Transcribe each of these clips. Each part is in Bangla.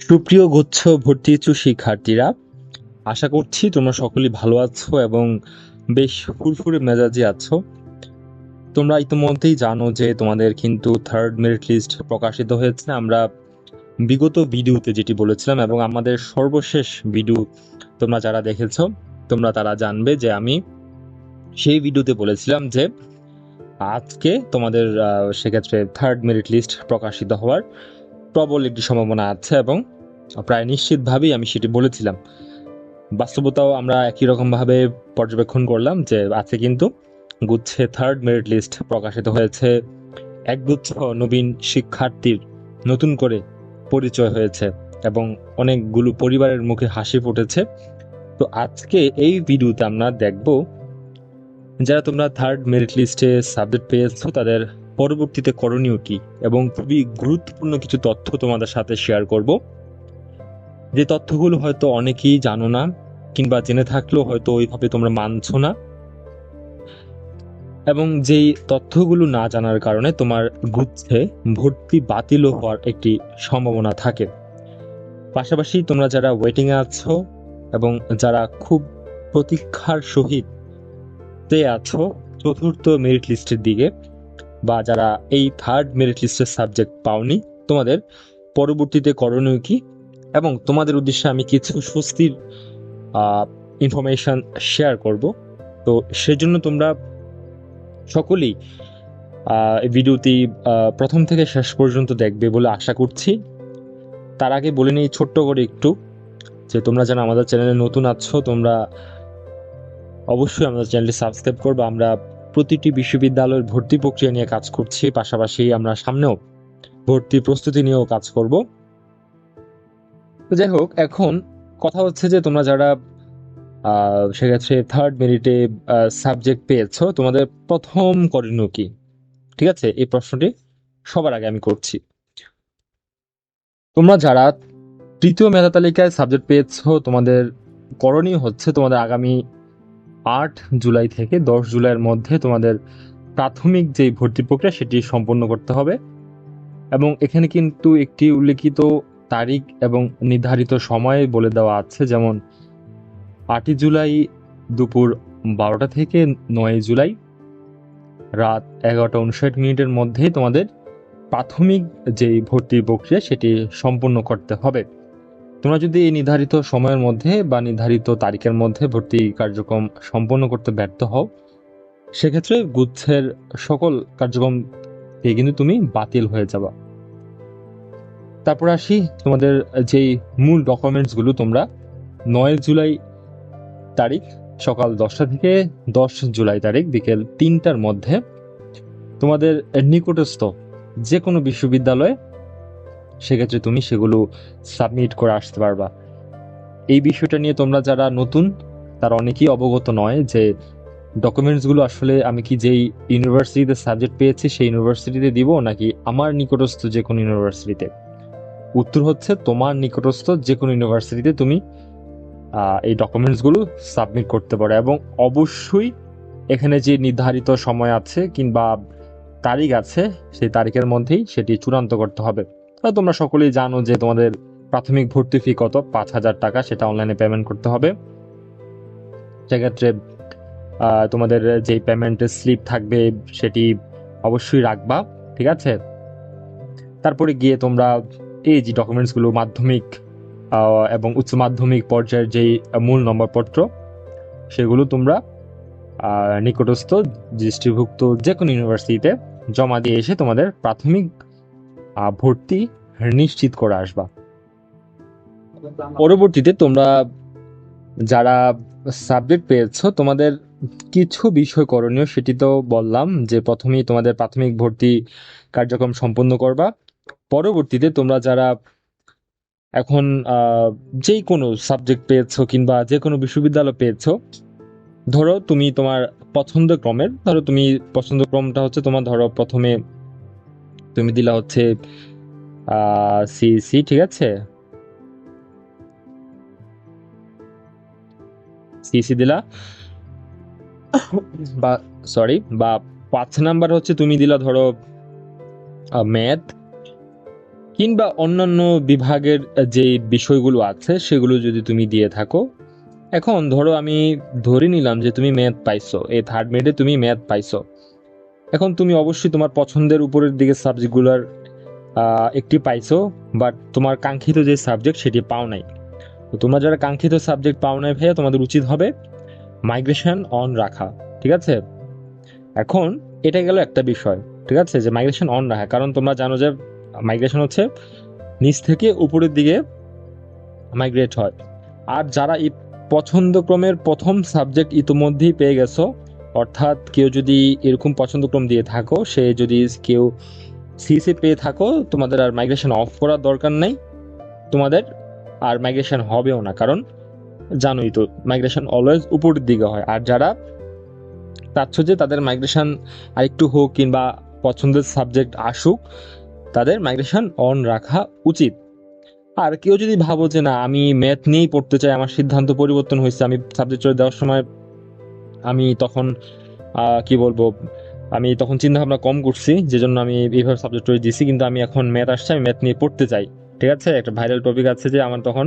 সুপ্রিয় গুচ্ছ ভর্তি ইচ্ছুক শিক্ষার্থীরা, আশা করছি তোমরা সকলেই ভালো আছো এবং বেশ ফুরফুরে মেজাজে আছো। তোমরা ইতিমধ্যেই জানো যে তোমাদের কিন্তু থার্ড মেরিট লিস্ট প্রকাশিত হয়েছে। আমরা বিগত ভিডিওতে যেটি বলেছিলাম এবং আমাদের সর্বশেষ ভিডিও তোমরা যারা দেখেছ, তোমরা তারা জানবে যে আমি সেই ভিডিওতে বলেছিলাম যে আজকে তোমাদের সেক্ষেত্রে থার্ড মেরিট লিস্ট প্রকাশিত হওয়ার প্রবল একটি সম্ভাবনা আছে এবং প্রায় নিশ্চিতভাবেই আমি সেটি বলেছিলাম। বাস্তবতাও আমরা একই রকমভাবে পর্যবেক্ষণ করলাম যে আজকে কিন্তু গুচ্ছে থার্ড মেরিট লিস্ট প্রকাশিত হয়েছে। একগুচ্ছ নবীন শিক্ষার্থীর নতুন করে পরিচয় হয়েছে এবং অনেকগুলো পরিবারের মুখে হাসি ফুটেছে। তো আজকে এই ভিডিওতে আমরা দেখব, যারা তোমরা থার্ড মেরিট লিস্টে সাবজেক্ট পেয়েছ তাদের পরবর্তীতে করণীয় কি? এবং খুবই গুরুত্বপূর্ণ কিছু তথ্য তোমাদের সাথে শেয়ার করব। যে তথ্যগুলো হয়তো অনেকেই জানো না, কিংবা জেনে থাকলেও হয়তো ওইভাবে তোমরা মানছো না। এবং যেই তথ্যগুলো না জানার কারণে তোমার গুচ্ছে ভর্তি বাতিল হওয়ার একটি সম্ভাবনা থাকে। পাশাপাশি তোমরা যারা ওয়েটিংয়ে আছো, এবং যারা খুব প্রতীক্ষার সহিত আছো, চতুর্থ মেরিট লিস্টের দিকে বা যারা এই থার্ড মেরিট লিস্টের সাবজেক্ট পাওনি, তোমাদের পরবর্তীতে করণীয় কি? এবং তোমাদের উদ্দেশ্যে আমি কিছু স্বস্তির ইনফরমেশন শেয়ার করব। তো সেজন্য তোমরা সকলেই ভিডিওটি প্রথম থেকে শেষ পর্যন্ত দেখবে বলে আশা করছি। তার আগে বলে নিই ছোট্ট করে একটু, যে তোমরা যেন আমাদের চ্যানেলে নতুন আছো, তোমরা অবশ্যই আমাদের চ্যানেলটি সাবস্ক্রাইব করবে। আমরা প্রতিটি বিশ্ববিদ্যালয়ের ভর্তি প্রক্রিয়া নিয়ে কাজ করছি, পাশাপাশি আমরা সামনেও ভর্তি প্রস্তুতি নিয়েও কাজ করব। যাই হোক, এখন কথা হচ্ছে যে তোমরা যারা সেক্ষেত্রে থার্ড মেরিটে সাবজেক্ট পেয়েছ, তোমাদের প্রথম করণীয় কি? ঠিক আছে? এই প্রশ্নটি সবার আগে আমি করছি। তোমরা যারা তৃতীয় মেধা তালিকায় সাবজেক্ট পেয়েছ, তোমাদের করণীয় হচ্ছে তোমাদের আগামী আট জুলাই থেকে দশ জুলাইয়ের মধ্যে তোমাদের প্রাথমিক যে ভর্তি প্রক্রিয়া, সেটি সম্পন্ন করতে হবে। এবং এখানে কিন্তু একটি উল্লেখিত তারিখ এবং নির্ধারিত সময় বলে দেওয়া আছে, যেমন আটই জুলাই দুপুর বারোটা থেকে নয় জুলাই রাত এগারোটা উনষাট মিনিটের মধ্যে তোমাদের প্রাথমিক যে ভর্তি প্রক্রিয়া, সেটি সম্পন্ন করতে হবে। তোমরা যদি এই নির্ধারিত সময়ের মধ্যে বা নির্ধারিত তারিখের মধ্যে ভর্তি কার্যক্রম সম্পন্ন করতে ব্যর্থ হও, সেক্ষেত্রে গুচ্ছের সকল কার্যক্রম থেকে কিন্তু তুমি বাতিল হয়ে যাবা। তারপর আসি তোমাদের যেই মূল ডকুমেন্টসগুলো তোমরা, নয় জুলাই তারিখ সকাল দশটা থেকে দশ জুলাই তারিখ বিকেল তিনটার মধ্যে তোমাদের নিকটস্থ যে কোনো বিশ্ববিদ্যালয়ে সেক্ষেত্রে তুমি সেগুলো সাবমিট করে আসতে পারবা। এই বিষয়টা নিয়ে তোমরা যারা নতুন, তারা অনেকেই অবগত নয় যে ডকুমেন্টসগুলো আসলে আমি কি যেই ইউনিভার্সিটিতে সাবজেক্ট পেয়েছি, সেই ইউনিভার্সিটিতে দিব নাকি আমার নিকটস্থ যে কোনো ইউনিভার্সিটিতে উত্তর হচ্ছে তোমার নিকটস্থ যে কোনো ইউনিভার্সিটিতে তুমি এই ডকুমেন্টসগুলো সাবমিট করতে পারো এবং অবশ্যই এখানে যে নির্ধারিত সময় আছে কিংবা তারিখ আছে, সেই তারিখের মধ্যেই সেটি চূড়ান্ত করতে হবে। তোমরা সকলেই জানো যে তোমাদের প্রাথমিক ভর্তি ফি কত? পাঁচ হাজার টাকা, সেটা অনলাইনে পেমেন্ট করতে হবে। সেক্ষেত্রে তোমাদের যে পেমেন্টের স্লিপ থাকবে, সেটি অবশ্যই রাখবা, ঠিক আছে? তারপরে গিয়ে তোমরা এই যে ডকুমেন্টসগুলো মাধ্যমিক এবং উচ্চ মাধ্যমিক পর্যায়ের যেই মূল নম্বরপত্র, সেগুলো তোমরা নিকটস্থ, দৃষ্টিভুক্ত যে কোনো ইউনিভার্সিটিতে জমা দিয়ে এসে তোমাদের প্রাথমিক ভর্তি নিশ্চিত করে আসবা। পরবর্তীতে তোমরা যারা সাবজেক্ট পেয়েছ তোমাদের কিছু বিষয় করণীয় সেটি তো বললাম যে প্রথমেই তোমাদের প্রাথমিক ভর্তি কার্যক্রম সম্পন্ন করবা। পরবর্তীতে তোমরা যারা এখন আহ, যেই কোনো সাবজেক্ট পেয়েছ কিংবা যে কোনো বিশ্ববিদ্যালয় পেয়েছ ধরো তুমি তোমার পছন্দ ক্রমের ধরো তুমি পছন্দ ক্রমটা হচ্ছে তোমার ধরো প্রথমে তুমি দিলা হচ্ছে সি সি, ঠিক আছে? সিসি দিলা? বা সরি বা পাঁচ নাম্বার হচ্ছে তুমি দিলা ধরো ম্যাথ কিংবা অন্যান্য বিভাগের যে বিষয়গুলো আছে সেগুলো যদি তুমি দিয়ে থাকো। এখন ধরো আমি ধরে নিলাম যে তুমি ম্যাথ পাইছো, এই থার্ড মেডে তুমি ম্যাথ পাইছো। এখন তুমি অবশ্যই তোমার পছন্দের উপরের দিকে সাবজেক্টগুলোর একটি পাইছো বাট তোমার কাঙ্ক্ষিত যে সাবজেক্ট সেটি পাও নাই। তো তোমরা যারা কাঙ্ক্ষিত সাবজেক্ট পাও নাই ভাইয়া, তোমাদের উচিত হবে মাইগ্রেশন অন রাখা, ঠিক আছে? এখন এটা গেল একটা বিষয়, ঠিক আছে? যে মাইগ্রেশন অন রাখা, কারণ তোমরা জানো যে মাইগ্রেশন হচ্ছে নিচ থেকে উপরের দিকে মাইগ্রেট হয়। আর যারা এই পছন্দক্রমের প্রথম সাবজেক্ট ইতোমধ্যেই পেয়ে গেছো অর্থাৎ কেউ যদি এরকম পছন্দক্রম দিয়ে থাকো, সে যদি কেউ সিসি পেয়ে থাকো, তোমাদের আর মাইগ্রেশন অফ করার দরকার নেই। তোমাদের আর মাইগ্রেশন হবেও না, কারণ জানোই তো মাইগ্রেশন অলওয়েজ উপরের দিকে হয়। আর যারা চাচ্ছ যে তাদের মাইগ্রেশন আরেকটু হোক কিংবা পছন্দের সাবজেক্ট আসুক, তাদের মাইগ্রেশন অন রাখা উচিত। আর কেউ যদি ভাবো যে না, আমি ম্যাথ নিয়েই পড়তে চাই, আমার সিদ্ধান্ত পরিবর্তন হয়েছে, আমি সাবজেক্ট চলে দেওয়ার সময় আমি তখন কি বলব, আমি তখন চিন্তা ভাবনা কম করছি যে জন্য আমি এইভাবে সাবজেক্ট চয়েস দিছি কিন্তু আমি এখন ম্যাথ আসছে, আমি ম্যাথ নিয়ে পড়তে চাই, ঠিক আছে? একটা ভাইরাল টপিক আছে যে আমার তখন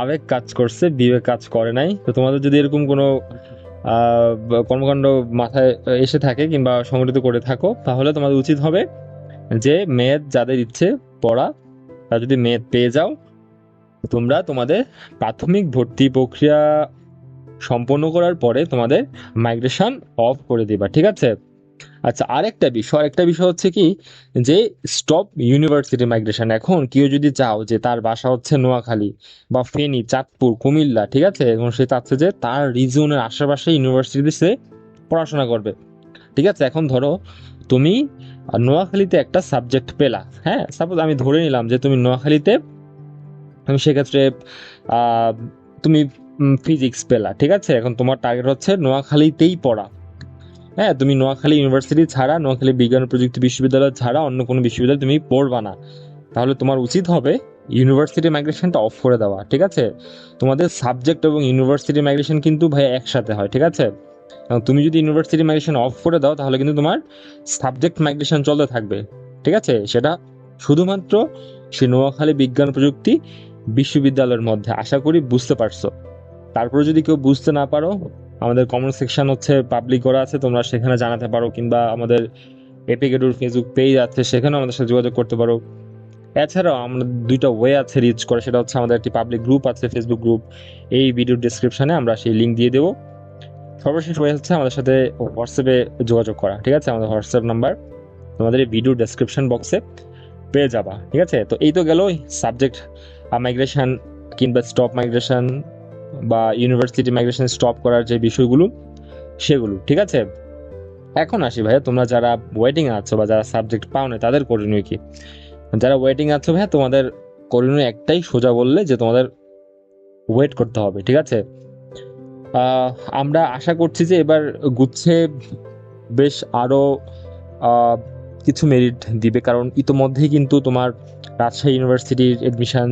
আবেগ কাজ করছে, বিবেক কাজ করে নাই। তো তোমাদের যদি এরকম কোনো কর্মকাণ্ড মাথায় এসে থাকে কিংবা সংগঠিত করে থাকো, তাহলে তোমাদের উচিত হবে যে ম্যাথ যাদের ইচ্ছে পড়া, তারা যদি ম্যাথ পেয়ে যাও, তোমরা তোমাদের প্রাথমিক ভর্তি প্রক্রিয়া সম্পন্ন করার পরে তোমাদের মাইগ্রেশন অফ করে দিবা, ঠিক আছে? আচ্ছা আরেকটা বিষয় আরেকটা বিষয় হচ্ছে কি, যে স্টপ ইউনিভার্সিটি মাইগ্রেশন এখন কেউ যদি চাও যে তার বাসা হচ্ছে নোয়াখালী বা ফেনী, চাঁদপুর, কুমিল্লা, ঠিক আছে? এবং সে চাচ্ছে যে তার রিজিয়নের আশেপাশে ইউনিভার্সিটিতে সে পড়াশোনা করবে। ঠিক আছে? এখন ধরো তুমি নোয়াখালীতে একটা সাবজেক্ট পেলা হ্যাঁ? সাপোজ আমি ধরে নিলাম যে তুমি নোয়াখালীতে তুমি সেক্ষেত্রে তুমি ফিজিক্স পেলা, ঠিক আছে? এখন তোমার টার্গেট হচ্ছে নোয়াখালীতেই পড়া। হ্যাঁ তুমি নোয়াখালী ইউনিভার্সিটি ছাড়া, নোয়াখালী বিজ্ঞান প্রযুক্তি বিশ্ববিদ্যালয় ছাড়া অন্য কোনো বিশ্ববিদ্যালয় তুমি পড়বা না। তাহলে তোমার উচিত হবে ইউনিভার্সিটি মাইগ্রেশনটা অফ করে দেওয়া, ঠিক আছে? তোমাদের সাবজেক্ট এবং ইউনিভার্সিটি মাইগ্রেশন কিন্তু ভাই একসাথে হয়, ঠিক আছে? তুমি যদি ইউনিভার্সিটি মাইগ্রেশন অফ করে দাও, তাহলে কিন্তু তোমার সাবজেক্ট মাইগ্রেশন চলতে থাকবে, ঠিক আছে? সেটা শুধুমাত্র সে নোয়াখালী বিজ্ঞান প্রযুক্তি বিশ্ববিদ্যালয়ের মধ্যে, আশা করি বুঝতে পারছ। তারপরে যদি কেউ বুঝতে না পারো, আমাদের কমেন্ট সেকশন হচ্ছে পাবলিক করা আছে, তোমরা সেখানে জানাতে পারো, কিংবা আমাদের এপিকেডুর ফেসবুক পেজ আছে, সেখানেও আমাদের সাথে যোগাযোগ করতে পারো। এছাড়াও আমরা দুইটা ওয়ে আছে রিচ করে, সেটা হচ্ছে আমাদের একটি পাবলিক গ্রুপ আছে ফেসবুক গ্রুপ এই ভিডিওর ডিসক্রিপশনে আমরা সেই লিঙ্ক দিয়ে দেবো। সর্বশেষ ওয়ে হচ্ছে আমাদের সাথে হোয়াটসঅ্যাপে যোগাযোগ করা, ঠিক আছে? আমাদের হোয়াটসঅ্যাপ নাম্বার তোমাদের এই ভিডিও ডেসক্রিপশন বক্সে পেয়ে যাবা, ঠিক আছে? তো এই তো গেল সাবজেক্ট মাইগ্রেশন কিংবা স্টপ মাইগ্রেশন বা ইউনিভার্সিটি মাইগ্রেশন স্টপ করার যে বিষয়গুলো, সেগুলো, ঠিক আছে? এখন আসি ভাইয়া, তোমরা যারা ওয়েটিং আছো বা যারা সাবজেক্ট পাও না তাদের করণীয় কি? যারা ওয়েটিং আছো ভাইয়া, তোমাদের করণীয় একটাই সোজা বললে যে তোমাদের ওয়েট করতে হবে, ঠিক আছে? আমরা আশা করছি যে এবার গুচ্ছে বেশ আরও কিছু মেরিট দিবে, কারণ ইতোমধ্যেই কিন্তু তোমার রাজশাহী ইউনিভার্সিটির এডমিশন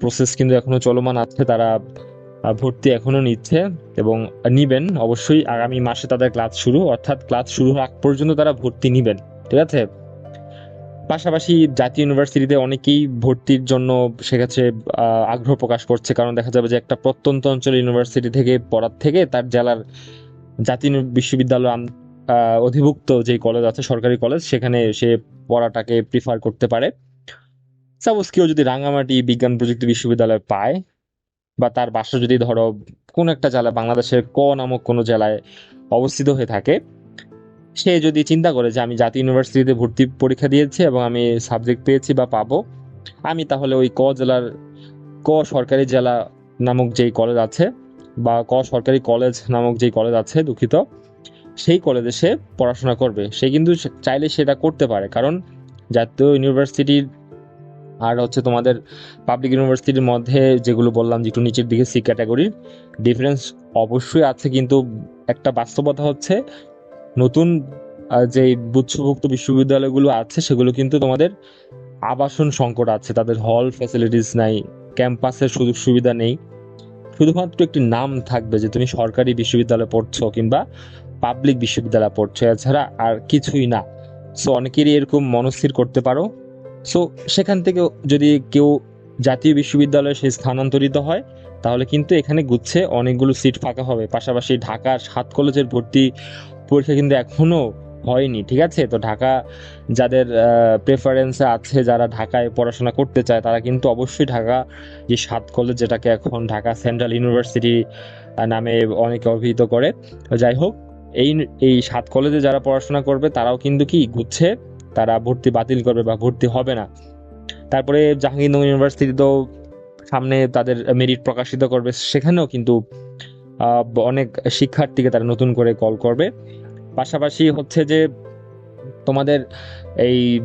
প্রসেস কিন্তু এখনও চলমান আছে। তারা ভর্তি এখনও নিচ্ছে এবং নিবেন। অবশ্যই আগামী মাসে তাদের ক্লাস শুরু, অর্থাৎ ক্লাস শুরু আগ পর্যন্ত তারা ভর্তি নিবেন, ঠিক আছে? পাশাপাশি জাতীয় ইউনিভার্সিটিতে অনেকেই ভর্তির জন্য সেক্ষেত্রে আগ্রহ প্রকাশ করছে, কারণ দেখা যাবে যে একটা প্রত্যন্ত অঞ্চল ইউনিভার্সিটি থেকে, পড়ার থেকে তার জেলার জাতীয় বিশ্ববিদ্যালয় অধিভুক্ত যে কলেজ আছে, সরকারি কলেজ, সেখানে সে পড়াটাকে প্রিফার করতে পারে। সাপোজ কেউ যদি রাঙামাটি বিজ্ঞান প্রযুক্তি বিশ্ববিদ্যালয় পায় বা তার বাসা যদি ধরো কোন একটা জেলায় বাংলাদেশের ক নামক কোনো জেলায় অবস্থিত হয়ে থাকে, সে যদি চিন্তা করে যে আমি জাতীয় ইউনিভার্সিটিতে ভর্তি পরীক্ষা দিয়েছি এবং আমি সাবজেক্ট পেয়েছি বা পাবো, আমি তাহলে ওই ক জেলার, ক সরকারি জেলা নামক যেই কলেজ আছে বা ক সরকারি কলেজ নামক যেই কলেজ আছে দুঃখিত, সেই কলেজে সে পড়াশোনা করবে। সে কিন্তু চাইলে সেটা করতে পারে। কারণ জাতীয় ইউনিভার্সিটির আর হচ্ছে তোমাদের পাবলিক ইউনিভার্সিটির মধ্যে যেগুলো বললাম যে একটু নিচের দিকে সি ক্যাটাগরির ডিফারেন্স অবশ্যই আছে কিন্তু একটা বাস্তবতা হচ্ছে নতুন যে গুচ্ছভুক্ত বিশ্ববিদ্যালয়গুলো আছে সেগুলো কিন্তু তোমাদের আবাসন সংকট আছে, তাদের হল ফ্যাসিলিটিস নাই ক্যাম্পাসের সুযোগ সুবিধা নেই। শুধুমাত্র একটি নাম থাকবে যে তুমি সরকারি বিশ্ববিদ্যালয়ে পড়ছো কিংবা পাবলিক বিশ্ববিদ্যালয়ে পড়ছো, এছাড়া আর কিছুই না। সো অনেকেরই এরকম মনস্থির করতে পারো। সো সেখান থেকে যদি কেউ জাতীয় বিশ্ববিদ্যালয়ে সে স্থানান্তরিত হয়, তাহলে কিন্তু এখানে গুচ্ছে অনেকগুলো সিট ফাঁকা হবে। পাশাপাশি ঢাকার সাত কলেজের ভর্তি পরীক্ষা কিন্তু এখনও হয়নি, ঠিক আছে? তো ঢাকা যাদের প্রেফারেন্সে আছে যারা ঢাকায় পড়াশোনা করতে চায়, তারা কিন্তু অবশ্যই ঢাকা, যে সাত কলেজ যেটাকে এখন ঢাকা সেন্ট্রাল ইউনিভার্সিটি নামে অনেকে অভিহিত করে। যাই হোক, এই এই সাত কলেজে যারা পড়াশোনা করবে, তারাও কিন্তু কি, গুচ্ছে তারা ভর্তি বাতিল করবে বা ভর্তি হবে না। তারপরে জাহাঙ্গীরনগর ইউনিভার্সিটি তো সামনে তাদের মেরিট প্রকাশিত করবে। সেখানেও কিন্তু অনেক শিক্ষার্থীকে তারা নতুন করে কল করবে। পাশাপাশি হচ্ছে যে, তোমাদের এই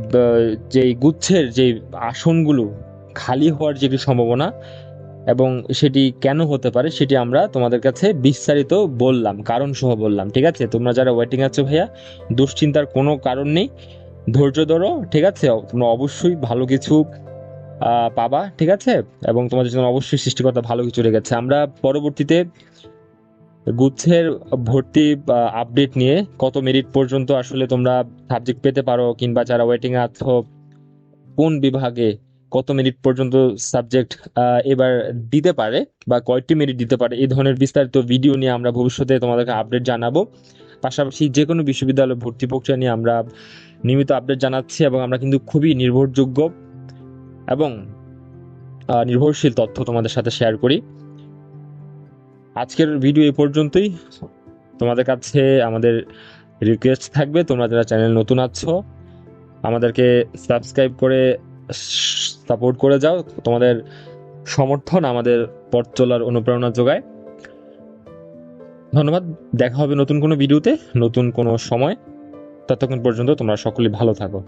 যে গুচ্ছের যে আসনগুলো খালি হওয়ার যে একটি সম্ভাবনা এবং সেটি কেন হতে পারে, সেটি আমরা তোমাদের কাছে বিস্তারিত বললাম কারণ সহ বললাম। ঠিক আছে? তোমরা যারা ওয়েটিং আছো ভাইয়া, দুশ্চিন্তার কোনো কারণ নেই। ধৈর্য ধরো, ঠিক আছে? তোমরা অবশ্যই ভালো কিছু পাবা, ঠিক আছে? এবং তোমাদের জন্য অবশ্যই সৃষ্টিকর্তা ভালো কিছু রেখেছে। আমরা পরবর্তীতে গুচ্ছের ভর্তি আপডেট নিয়ে কত মেরিট পর্যন্ত আসলে তোমরা সাবজেক্ট পেতে পারো, কিংবা যারা ওয়েটিং আছো, কোন বিভাগে কত মিনিট পর্যন্ত সাবজেক্ট এবার দিতে পারে, বা কয়টি মিনিট দিতে পারে, এই ধরনের বিস্তারিত ভিডিও নিয়ে আমরা ভবিষ্যতে তোমাদেরকে আপডেট জানাব। পাশাপাশি যে কোনো বিশ্ববিদ্যালয় ভর্তি প্রক্রিয়া নিয়ে আমরা নিয়মিত আপডেট জানাচ্ছি এবং আমরা কিন্তু খুবই নির্ভরযোগ্য এবং নির্ভরশীল তথ্য তোমাদের সাথে শেয়ার করি। আজকের ভিডিও এই পর্যন্তই। তোমাদের কাছে আমাদের রিকোয়েস্ট থাকবে, তোমরা যারা চ্যানেল নতুন আছো, আমাদেরকে সাবস্ক্রাইব করে সাপোর্ট করে যাও। তোমাদের সমর্থন আমাদের পথ চলার অনুপ্রেরণা যোগায়। ধন্যবাদ। দেখা হবে নতুন কোনো ভিডিওতে, নতুন কোনো সময়। ততক্ষণ পর্যন্ত তোমরা সকলে ভালো থাকো।